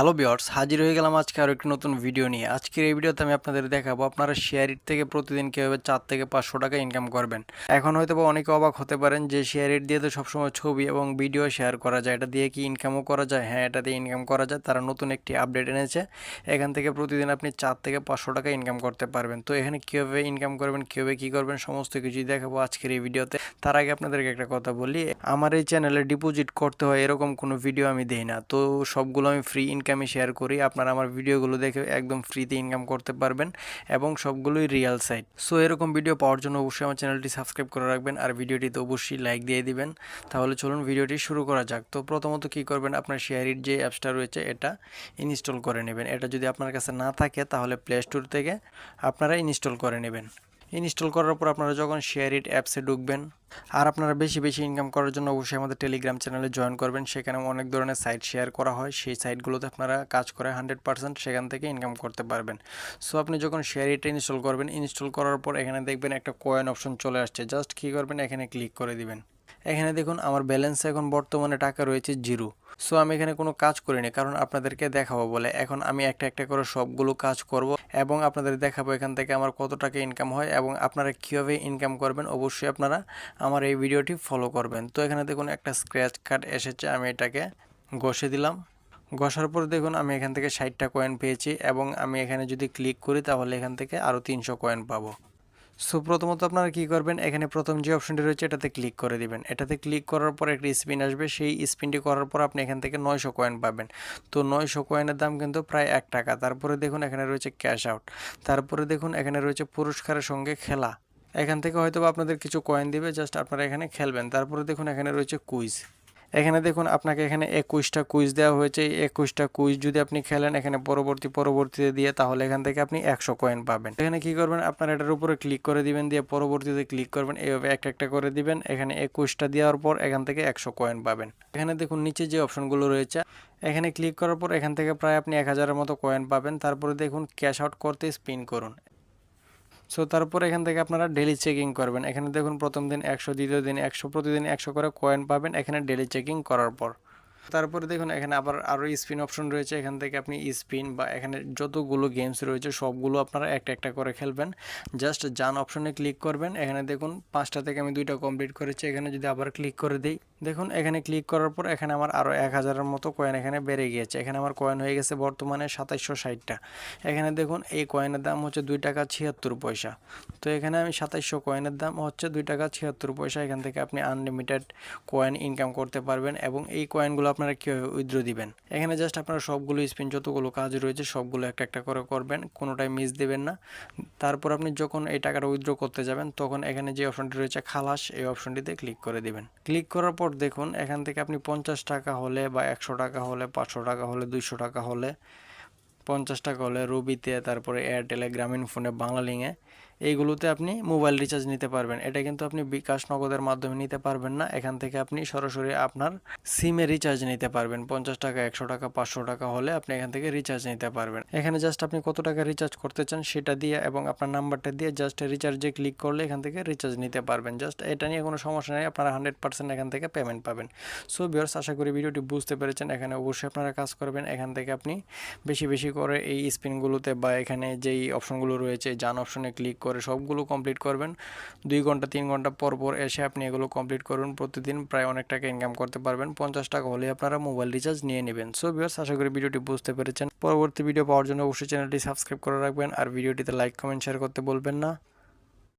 Hello বিয়ার্স হাজির হয়ে গেলাম আজকে আরও একটি নতুন ভিডিও নিয়ে। আজকের এই ভিডিওতে আমি আপনাদের দেখাবো আপনারা শেয়ার ইট থেকে প্রতিদিন কীভাবে চার থেকে পাঁচশো টাকা ইনকাম করবেন। এখন হয়তো বা অনেকে অবাক হতে পারেন যে শেয়ার ইট দিয়ে তো সবসময় ছবি এবং ভিডিও শেয়ার করা যায়। এটা দিয়ে কি ইনকামও করা যায়? হ্যাঁ এটা দিয়ে ইনকাম করা যায়। তারা নতুন একটি আপডেট এনেছে। এখান থেকে প্রতিদিন আপনি চার থেকে পাঁচশো টাকা ইনকাম করতে পারবেন। তো এখানে কীভাবে ইনকাম করবেন, কীভাবে কী করবেন, সমস্ত কিছুই দেখাবো আজকের এই ভিডিওতে। তার আগে আপনাদেরকে একটা কথা বলি, আমার এই চ্যানেলে ডিপোজিট করতে হয় এরকম কোনো ভিডিও আমি দিই না। তো সবগুলো আমি ফ্রি ইনকামে শেয়ার করি, আপনারা আমার ভিডিওগুলো দেখে একদম ফ্রিতে ইনকাম করতে পারবেন এবং সবগুলোই রিয়েল সাইট সো এরকম ভিডিও পাওয়ার জন্য অবশ্যই আমার চ্যানেলটি সাবস্ক্রাইব করে রাখবেন আর ভিডিওটিতে অবশ্যই লাইক দিয়ে দিবেন। তাহলে চলুন ভিডিওটি শুরু করা যাক। তো প্রথমত কি করবেন, আপনার শেয়ারির যে অ্যাপসটা রয়েছে, এটা ইনস্টল করে নেবেন। এটা যদি আপনার কাছে না থাকে, তাহলে প্লে স্টোর থেকে আপনারা ইনস্টল করে নেবেন। ইনস্টল করার পর আপনারা যখন শেয়ার ইট অ্যাপসে ঢুকবেন, আর আপনারা বেশি বেশি ইনকাম করার জন্য অবশ্যই আমাদের টেলিগ্রাম চ্যানেলে জয়েন করবেন। সেখানে অনেক ধরনের সাইট শেয়ার করা হয়। সেই সাইটগুলোতে আপনারা কাজ করে হান্ড্রেড পার্সেন্ট সেখান থেকে ইনকাম করতে পারবেন। সো আপনি যখন শেয়ার ইটটা ইনস্টল করবেন ইনস্টল করার পর এখানে দেখবেন একটা কয়েন অপশন চলে আসছে। জাস্ট কী করবেন? এখানে ক্লিক করে দিবেন। এখানে দেখুন, আমার ব্যালেন্স এখন বর্তমানে টাকা রয়েছে জিরো সো আমি এখানে কোনো কাজ করিনি, কারণ আপনাদেরকে দেখাবো বলে। এখন আমি একটা একটা করে সবগুলো কাজ করব এবং আপনাদের দেখাবো এখান থেকে আমার কত টাকা ইনকাম হয় এবং আপনারা কীভাবে ইনকাম করবেন। অবশ্যই আপনারা আমার এই ভিডিওটি ফলো করবেন। তো, এখানে দেখুন, একটা স্ক্র্যাচ কার্ড এসেছে, আমি এটাকে ঘষে দিলাম। ঘষার পর দেখুন, আমি এখান থেকে ষাটটা কয়েন পেয়েছি এবং আমি এখানে যদি ক্লিক করি, তাহলে এখান থেকে আরও তিনশো কয়েন পাবো। সো প্রথমত আপনারা কী করবেন, এখানে প্রথম যে অপশনটি রয়েছে এটাতে ক্লিক করে দিবেন। এটাতে ক্লিক করার পর একটি স্পিন আসবে, সেই স্পিনটি করার পর আপনি এখান থেকে নয়শো কয়েন পাবেন। তো নয়শো কয়েনের দাম কিন্তু প্রায় এক টাকা। তারপরে দেখুন এখানে রয়েছে ক্যাশ আউট তারপরে দেখুন এখানে রয়েছে পুরস্কারের সঙ্গে খেলা। এখান থেকে হয়তো আপনাদের কিছু কয়েন দিবে জাস্ট আপনারা এখানে খেলবেন। তারপরে দেখুন এখানে রয়েছে কুইজ এখানে দেখুন আপনাকে এখানে একুশটা কুইজ দেওয়া হয়েছে। এই একুশটা কুইজ যদি আপনি খেলেন এখানে পরবর্তী, পরবর্তীতে দিয়ে তাহলে এখান থেকে আপনি একশো কয়েন পাবেন। এখানে কি করবেন? আপনার এটার উপরে ক্লিক করে দিবেন, দিয়ে পরবর্তীতে ক্লিক করবেন। এইভাবে একটা একটা করে দিবেন। এখানে একুশটা দেওয়ার পর এখান থেকে একশো কয়েন পাবেন। এখানে দেখুন নিচে যে অপশনগুলো রয়েছে, এখানে ক্লিক করার পর এখান থেকে প্রায় আপনি এক হাজারের মতো কয়েন পাবেন। তারপরে দেখুন ক্যাশ আউট করতে স্পিন করুন। সো তারপর এখান থেকে আপনারা ডেলি চেকিং করবেন। এখানে দেখুন প্রথম দিন একশো, দ্বিতীয় দিন একশো, প্রতিদিন একশো করে কয়েন পাবেন এখানে ডেলি চেকিং করার পর। তারপরে দেখুন, এখানে আবার আরও স্পিন অপশন রয়েছে। এখান থেকে আপনি স্পিন বা এখানে যতগুলো গেমস রয়েছে, সবগুলো আপনারা একটা একটা করে খেলবেন। জাস্ট যান অপশনে ক্লিক করবেন। এখানে দেখুন, পাঁচটা থেকে আমি দুইটা কমপ্লিট করেছি। এখানে যদি আবার ক্লিক করে দিই, দেখুন, এখানে ক্লিক করার পর এখানে আমার আরও এক হাজারের মতো কয়েন এখানে বেড়ে গিয়েছে। এখানে আমার কয়েন হয়ে গেছে বর্তমানে সাতাইশশো ষাটটা। এখানে দেখুন, এই কয়েনের দাম হচ্ছে দুই টাকা ছিয়াত্তর পয়সা। তো এখানে আমি সাতাইশশো কয়েনের দাম হচ্ছে দুই টাকা ছিয়াত্তর পয়সা। এখান থেকে আপনি আনলিমিটেড কয়েন ইনকাম করতে পারবেন এবং এই কয়েনগুলো আপনারা কীভাবে উইথড্র দিবেন। এখানে জাস্ট আপনারা সবগুলো স্পিন যতগুলো কাজ রয়েছে, সবগুলো একটা একটা করে করবেন, কোনোটাই মিস দেবেন না। তারপর আপনি যখন এই টাকাটা উইথড্র করতে যাবেন, তখন এখানে যে অপশনটি রয়েছে, খালাস, এই অপশনটিতে ক্লিক করে দিবেন। ক্লিক করার পর দেখুন, এখান থেকে আপনি পঞ্চাশ টাকা হলে বা একশো টাকা হলে, পাঁচশো টাকা হলে, দুইশো টাকা হলে, পঞ্চাশ টাকা হলে, রবিতে, তারপরে এয়ারটেলে গ্রামীণ ফোনে বাংলালিংয়ে এইগুলোতে আপনি মোবাইল রিচার্জ নিতে পারবেন। এটা কিন্তু আপনি বিকাশ নগদের মাধ্যমে নিতে পারবেন না। এখান থেকে আপনি সরাসরি আপনার সিমে রিচার্জ নিতে পারবেন। পঞ্চাশ টাকা, একশো টাকা, পাঁচশো টাকা হলে আপনি এখান থেকে রিচার্জ নিতে পারবেন। এখানে জাস্ট আপনি কত টাকা রিচার্জ করতে চান সেটা দিয়ে এবং আপনার নাম্বারটা দিয়ে জাস্ট রিচার্জে ক্লিক করলে এখান থেকে রিচার্জ নিতে পারবেন। জাস্ট এটা নিয়ে কোনো সমস্যা নেই, আপনারা হান্ড্রেড পার্সেন্ট এখান থেকে পেমেন্ট পাবেন। সো বিয়ার্স আশা করি ভিডিওটি বুঝতে পেরেছেন। এখানে অবশ্যই আপনারা কাজ করবেন। এখান থেকে আপনি বেশি বেশি করে এই স্পিনগুলোতে বা এখানে যেই অপশনগুলো রয়েছে, জান অপশনে ক্লিক করে সবগুলো কমপ্লিট করবেন। দুই ঘণ্টা, তিন ঘণ্টা পর পর এসে আপনি এগুলো কমপ্লিট করুন। প্রতিদিন প্রায় অনেক টাকা ইনকাম করতে পারবেন। পঞ্চাশ টাকা হলে আপনারা মোবাইল রিচার্জ নিয়ে নেবেন। সো বিয়ার্স আশা করি ভিডিওটি বুঝতে পেরেছেন। পরবর্তী ভিডিও পাওয়ার জন্য অবশ্যই চ্যানেলটি সাবস্ক্রাইব করে রাখবেন। আর ভিডিওটিতে লাইক কমেন্ট শেয়ার করতে বলবেন না।